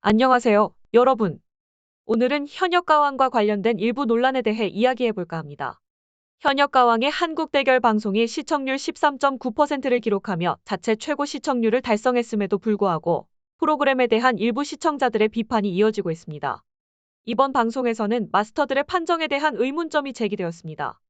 안녕하세요, 여러분. 오늘은 현역 가왕과 관련된 일부 논란에 대해 이야기해볼까 합니다. 현역 가왕의 한국 대결 방송이 시청률 13.9%를 기록하며 자체 최고 시청률을 달성했음에도 불구하고 프로그램에 대한 일부 시청자들의 비판이 이어지고 있습니다. 이번 방송에서는 마스터들의 판정에 대한 의문점이 제기되었습니다.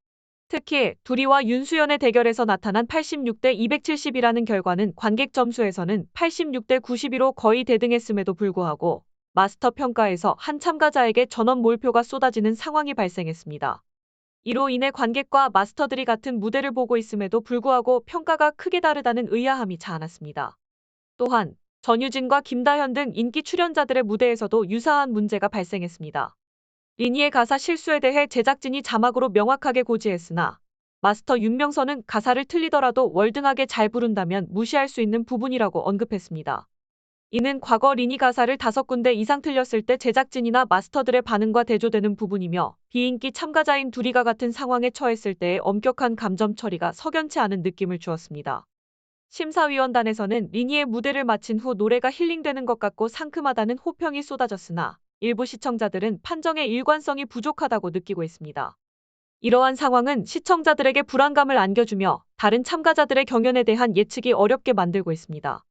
특히 두리와 윤수연의 대결에서 나타난 86대 270이라는 결과는 관객 점수에서는 86대 92로 거의 대등했음에도 불구하고 마스터 평가에서 한 참가자에게 전원 몰표가 쏟아지는 상황이 발생했습니다. 이로 인해 관객과 마스터들이 같은 무대를 보고 있음에도 불구하고 평가가 크게 다르다는 의아함이 자아났습니다. 또한 전유진과 김다현 등 인기 출연자들의 무대에서도 유사한 문제가 발생했습니다. 리니의 가사 실수에 대해 제작진이 자막으로 명확하게 고지했으나 마스터 윤명선은 가사를 틀리더라도 월등하게 잘 부른다면 무시할 수 있는 부분이라고 언급했습니다. 이는 과거 리니 가사를 다섯 군데 이상 틀렸을 때 제작진이나 마스터들의 반응과 대조되는 부분이며 비인기 참가자인 둘이가 같은 상황에 처했을 때의 엄격한 감점 처리가 석연치 않은 느낌을 주었습니다. 심사위원단에서는 리니의 무대를 마친 후 노래가 힐링되는 것 같고 상큼하다는 호평이 쏟아졌으나 일부 시청자들은 판정의 일관성이 부족하다고 느끼고 있습니다. 이러한 상황은 시청자들에게 불안감을 안겨주며 다른 참가자들의 경연에 대한 예측이 어렵게 만들고 있습니다.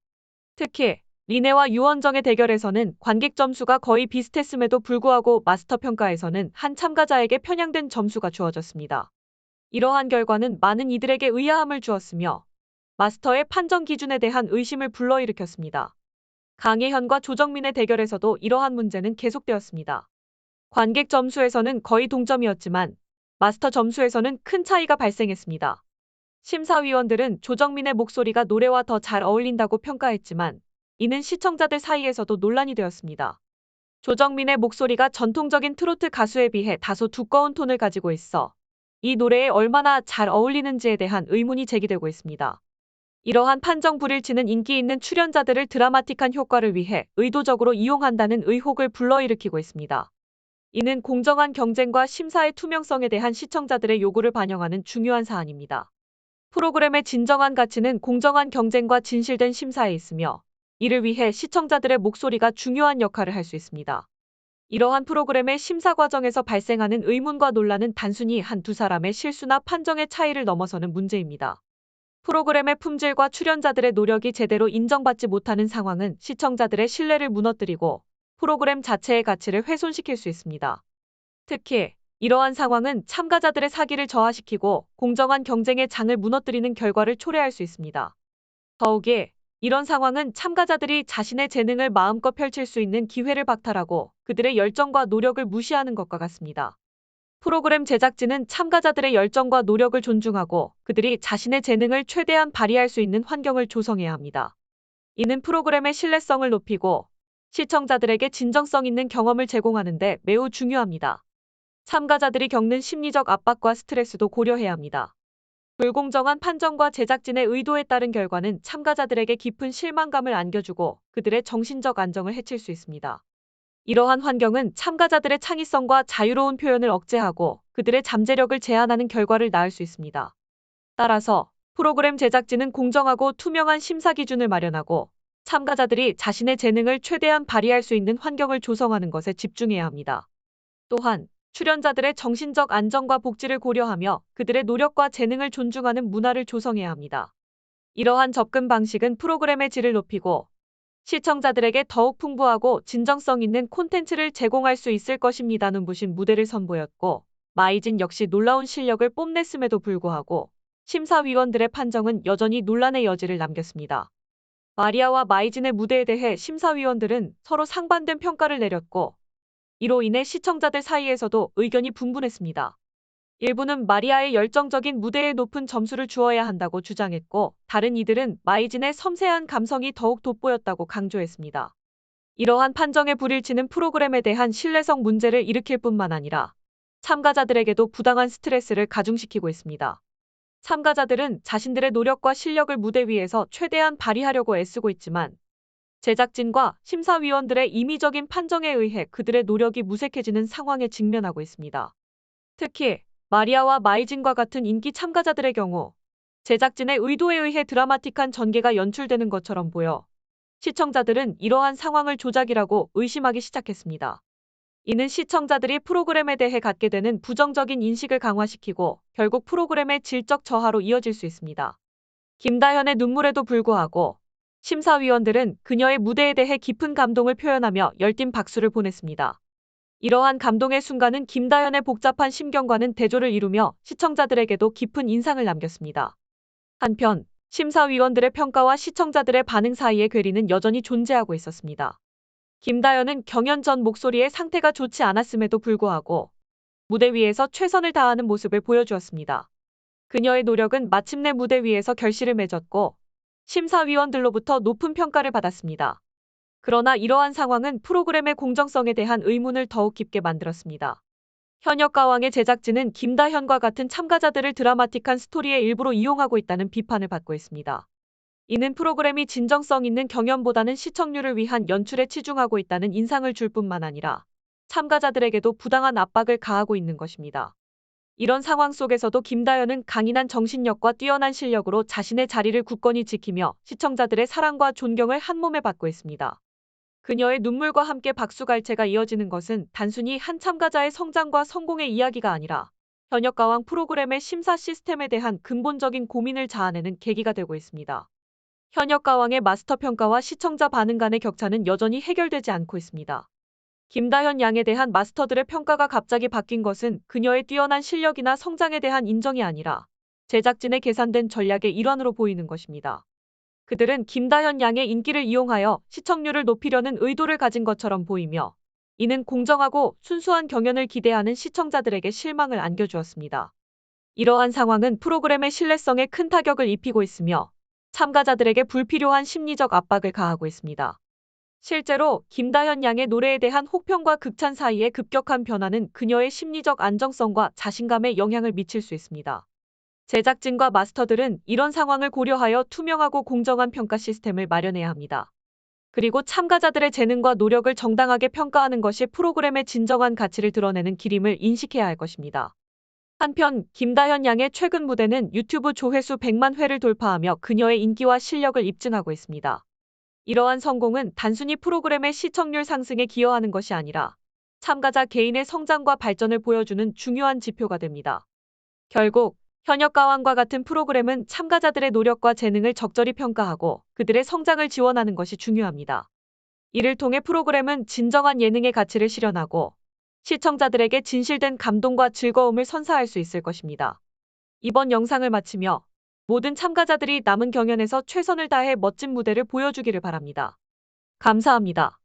특히 리네와 유원정의 대결에서는 관객 점수가 거의 비슷했음에도 불구하고 마스터 평가에서는 한 참가자에게 편향된 점수가 주어졌습니다. 이러한 결과는 많은 이들에게 의아함을 주었으며 마스터의 판정 기준에 대한 의심을 불러일으켰습니다. 강혜현과 조정민의 대결에서도 이러한 문제는 계속되었습니다. 관객 점수에서는 거의 동점이었지만 마스터 점수에서는 큰 차이가 발생했습니다. 심사위원들은 조정민의 목소리가 노래와 더 잘 어울린다고 평가했지만 이는 시청자들 사이에서도 논란이 되었습니다. 조정민의 목소리가 전통적인 트로트 가수에 비해 다소 두꺼운 톤을 가지고 있어 이 노래에 얼마나 잘 어울리는지에 대한 의문이 제기되고 있습니다. 이러한 판정 불일치는 인기 있는 출연자들을 드라마틱한 효과를 위해 의도적으로 이용한다는 의혹을 불러일으키고 있습니다. 이는 공정한 경쟁과 심사의 투명성에 대한 시청자들의 요구를 반영하는 중요한 사안입니다. 프로그램의 진정한 가치는 공정한 경쟁과 진실된 심사에 있으며 이를 위해 시청자들의 목소리가 중요한 역할을 할 수 있습니다. 이러한 프로그램의 심사 과정에서 발생하는 의문과 논란은 단순히 한 두 사람의 실수나 판정의 차이를 넘어서는 문제입니다. 프로그램의 품질과 출연자들의 노력이 제대로 인정받지 못하는 상황은 시청자들의 신뢰를 무너뜨리고 프로그램 자체의 가치를 훼손시킬 수 있습니다. 특히 이러한 상황은 참가자들의 사기를 저하시키고 공정한 경쟁의 장을 무너뜨리는 결과를 초래할 수 있습니다. 더욱이 이런 상황은 참가자들이 자신의 재능을 마음껏 펼칠 수 있는 기회를 박탈하고 그들의 열정과 노력을 무시하는 것과 같습니다. 프로그램 제작진은 참가자들의 열정과 노력을 존중하고 그들이 자신의 재능을 최대한 발휘할 수 있는 환경을 조성해야 합니다. 이는 프로그램의 신뢰성을 높이고 시청자들에게 진정성 있는 경험을 제공하는 데 매우 중요합니다. 참가자들이 겪는 심리적 압박과 스트레스도 고려해야 합니다. 불공정한 판정과 제작진의 의도에 따른 결과는 참가자들에게 깊은 실망감을 안겨주고 그들의 정신적 안정을 해칠 수 있습니다. 이러한 환경은 참가자들의 창의성과 자유로운 표현을 억제하고 그들의 잠재력을 제한하는 결과를 낳을 수 있습니다. 따라서 프로그램 제작진은 공정하고 투명한 심사 기준을 마련하고 참가자들이 자신의 재능을 최대한 발휘할 수 있는 환경을 조성하는 것에 집중해야 합니다. 또한 출연자들의 정신적 안정과 복지를 고려하며 그들의 노력과 재능을 존중하는 문화를 조성해야 합니다. 이러한 접근 방식은 프로그램의 질을 높이고 시청자들에게 더욱 풍부하고 진정성 있는 콘텐츠를 제공할 수 있을 것입니다. 눈부신 무대를 선보였고 마이진 역시 놀라운 실력을 뽐냈음에도 불구하고 심사위원들의 판정은 여전히 논란의 여지를 남겼습니다. 마리아와 마이진의 무대에 대해 심사위원들은 서로 상반된 평가를 내렸고 이로 인해 시청자들 사이에서도 의견이 분분했습니다. 일부는 마리아의 열정적인 무대에 높은 점수를 주어야 한다고 주장했고 다른 이들은 마이진의 섬세한 감성이 더욱 돋보였다고 강조했습니다. 이러한 판정의 불일치는 프로그램에 대한 신뢰성 문제를 일으킬 뿐만 아니라 참가자들에게도 부당한 스트레스를 가중시키고 있습니다. 참가자들은 자신들의 노력과 실력을 무대 위에서 최대한 발휘하려고 애쓰고 있지만 제작진과 심사위원들의 임의적인 판정에 의해 그들의 노력이 무색해지는 상황에 직면하고 있습니다. 특히 마리아와 마이진과 같은 인기 참가자들의 경우 제작진의 의도에 의해 드라마틱한 전개가 연출되는 것처럼 보여 시청자들은 이러한 상황을 조작이라고 의심하기 시작했습니다. 이는 시청자들이 프로그램에 대해 갖게 되는 부정적인 인식을 강화시키고 결국 프로그램의 질적 저하로 이어질 수 있습니다. 김다현의 눈물에도 불구하고 심사위원들은 그녀의 무대에 대해 깊은 감동을 표현하며 열띤 박수를 보냈습니다. 이러한 감동의 순간은 김다현의 복잡한 심경과는 대조를 이루며 시청자들에게도 깊은 인상을 남겼습니다. 한편 심사위원들의 평가와 시청자들의 반응 사이의 괴리는 여전히 존재하고 있었습니다. 김다현은 경연 전 목소리의 상태가 좋지 않았음에도 불구하고 무대 위에서 최선을 다하는 모습을 보여주었습니다. 그녀의 노력은 마침내 무대 위에서 결실을 맺었고 심사위원들로부터 높은 평가를 받았습니다. 그러나 이러한 상황은 프로그램의 공정성에 대한 의문을 더욱 깊게 만들었습니다. 현역 가왕의 제작진은 김다현과 같은 참가자들을 드라마틱한 스토리의 일부로 이용하고 있다는 비판을 받고 있습니다. 이는 프로그램이 진정성 있는 경연보다는 시청률을 위한 연출에 치중하고 있다는 인상을 줄 뿐만 아니라 참가자들에게도 부당한 압박을 가하고 있는 것입니다. 이런 상황 속에서도 김다현은 강인한 정신력과 뛰어난 실력으로 자신의 자리를 굳건히 지키며 시청자들의 사랑과 존경을 한몸에 받고 있습니다. 그녀의 눈물과 함께 박수갈채가 이어지는 것은 단순히 한 참가자의 성장과 성공의 이야기가 아니라 현역가왕 프로그램의 심사 시스템에 대한 근본적인 고민을 자아내는 계기가 되고 있습니다. 현역가왕의 마스터 평가와 시청자 반응 간의 격차는 여전히 해결되지 않고 있습니다. 김다현 양에 대한 마스터들의 평가가 갑자기 바뀐 것은 그녀의 뛰어난 실력이나 성장에 대한 인정이 아니라 제작진의 계산된 전략의 일환으로 보이는 것입니다. 그들은 김다현 양의 인기를 이용하여 시청률을 높이려는 의도를 가진 것처럼 보이며 이는 공정하고 순수한 경연을 기대하는 시청자들에게 실망을 안겨주었습니다. 이러한 상황은 프로그램의 신뢰성에 큰 타격을 입히고 있으며 참가자들에게 불필요한 심리적 압박을 가하고 있습니다. 실제로 김다현 양의 노래에 대한 혹평과 극찬 사이의 급격한 변화는 그녀의 심리적 안정성과 자신감에 영향을 미칠 수 있습니다. 제작진과 마스터들은 이런 상황을 고려하여 투명하고 공정한 평가 시스템을 마련해야 합니다. 그리고 참가자들의 재능과 노력을 정당하게 평가하는 것이 프로그램의 진정한 가치를 드러내는 길임을 인식해야 할 것입니다. 한편 김다현 양의 최근 무대는 유튜브 조회수 100만 회를 돌파하며 그녀의 인기와 실력을 입증하고 있습니다. 이러한 성공은 단순히 프로그램의 시청률 상승에 기여하는 것이 아니라 참가자 개인의 성장과 발전을 보여주는 중요한 지표가 됩니다. 결국 현역 가왕과 같은 프로그램은 참가자들의 노력과 재능을 적절히 평가하고 그들의 성장을 지원하는 것이 중요합니다. 이를 통해 프로그램은 진정한 예능의 가치를 실현하고 시청자들에게 진실된 감동과 즐거움을 선사할 수 있을 것입니다. 이번 영상을 마치며 모든 참가자들이 남은 경연에서 최선을 다해 멋진 무대를 보여주기를 바랍니다. 감사합니다.